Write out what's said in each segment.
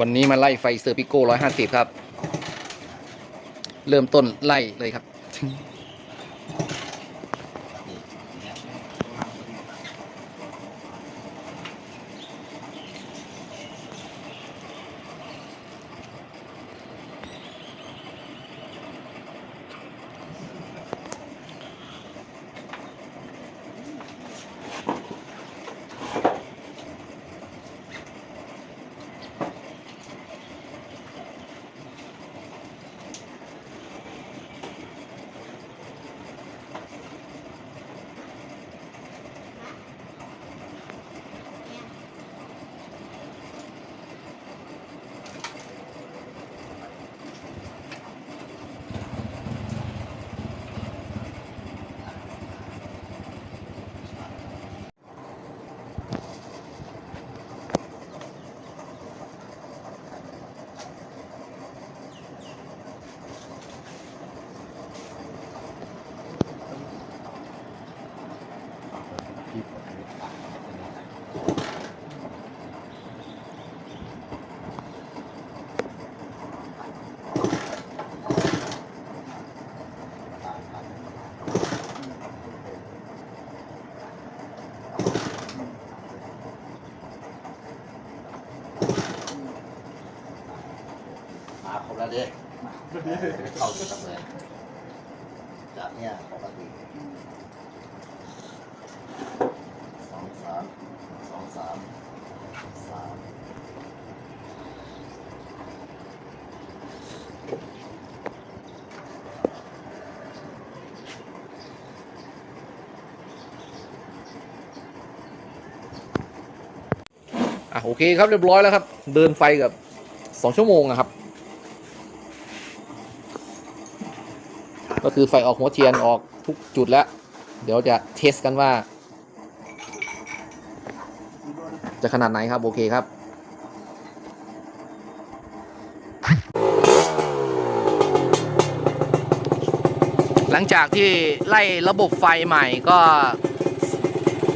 วันนี้มาไล่ไฟเซอร์พิโก้ร้อยห้าสิบครับ เริ่มต้นไล่เลยครับ มแล้วเด้เข้าอยู่ตั้งเลยจากเนี้ยปกติสองสามสองสามสามอะโอเคครับเรียบร้อยแล้วครับ เดินไฟกับสองชั่วโมงนะครับ ก็คือไฟออกหัวเทียนออกทุกจุดแล้ว เดี๋ยวจะเทสกันว่า จะขนาดไหนครับ โอเคครับหลังจากที่ไล่ระบบไฟใหม่ก็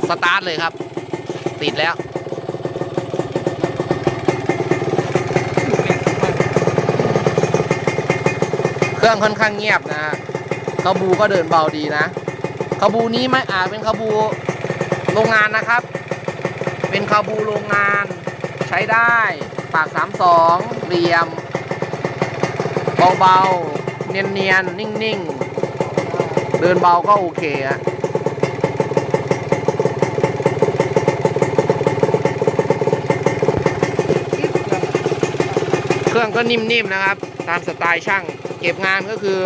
สตาร์ทเลยครับ ติดแล้ว เครื่องค่อนข้างเงียบนะฮะ ขบูก็เดินเบาดีนะ ขบูนี้ไม่อาจเป็นขบูโรงงานนะครับ เป็นขบูโรงงานใช้ได้ปาก 32 เหลี่ยม เบาๆ เนียนๆ นิ่งๆ เดินเบาก็โอเคฮะเครื่องก็นิ่มๆนะครับ ตามสไตล์ช่าง เก็บงานก็คือ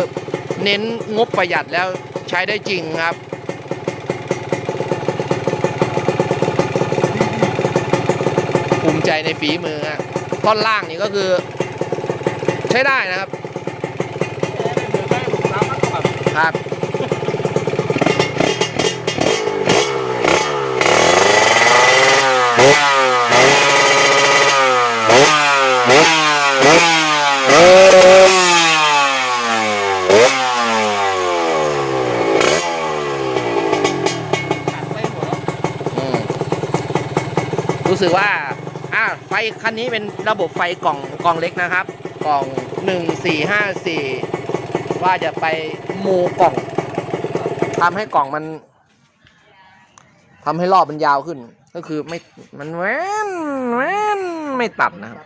เน้นงบประหยัดแล้วใช้ได้จริงครับภูมิใจในฝีมือฮะท่อนล่างนี่ก็คือ ใช้ได้นะครับ ครับ รู้สึกว่าอ่าไฟคันนี้เป็นระบบไฟกล่องกล่องเล็กนะครับ กล่องหนึ่งสี่ห้าสี่ว่าจะไปโมกล่องทำให้กล่องมันทำให้รอบมันยาวขึ้น ก็คือไม่มันแว้นแว้นไม่ตัดนะครับ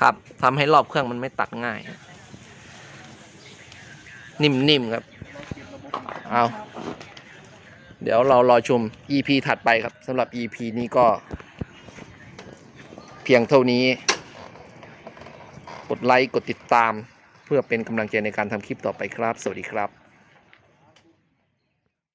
ครับทำให้รอบเครื่องมันไม่ตัดง่าย นิ่มๆครับเอาเดี๋ยวเรารอชม EP ถัดไปครับสำหรับ EP นี้ก็ เพียงเท่านี้ กดไลค์ กดติดตาม เพื่อเป็นกำลังใจในการทำคลิปต่อไปครับ สวัสดีครับ